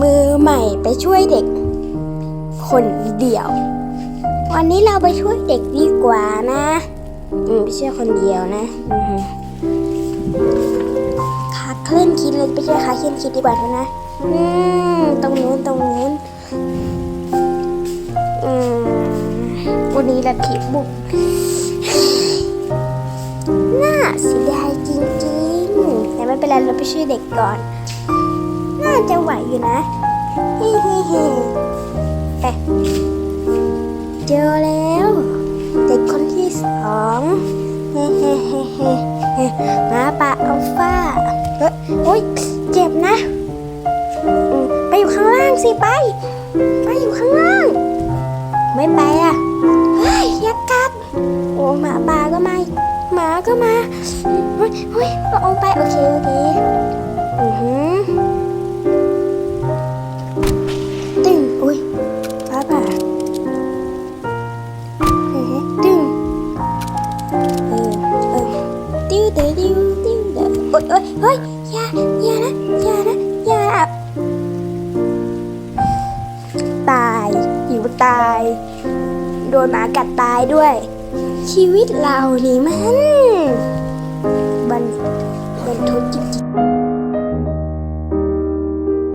มือใหม่ไปช่วยเด็ก คนเดียว วันนี้เราไปช่วยเด็กดีกว่านะ อืมไม่ใช่คนเดียวนะขาเคลื่อนคิดเลยไปช่วยขาเคลื่อนคิดดีกว่านะ อืมตรงนู้นตรงนู้นอืมวันนี้ละทิบุกน่าเสียดายจริงๆแต่ไม่เป็นไรเราไปช่วยเด็กก่อนาจะไหวอยู่นะเฮ้เฮ้เฮ้เอ๊ะเจอแล้วเด็กคนที่สองเฮ้เฮ้เฮ้เฮ้หมาป่าอัลฟาเฮ้ยโอ๊ยเจ็บนะ ไปอยู่ข้างล่างสิไป ไปอยู่ข้างล่าง ไม่ไปอะเฮ้ยย่ากัดโอ้หมาป่าก็มาหมาก็มาเฮ้ยเฮ้ยเอาไปโอเค ติ้วเดอติ้วดิ้วเดอโอ๊ยโอ๊ยเฮ้ยอย่าอย่านะอย่านะอย่าตายหิวตาย โดนหมากัดตายด้วย ชีวิตเรานี่มัน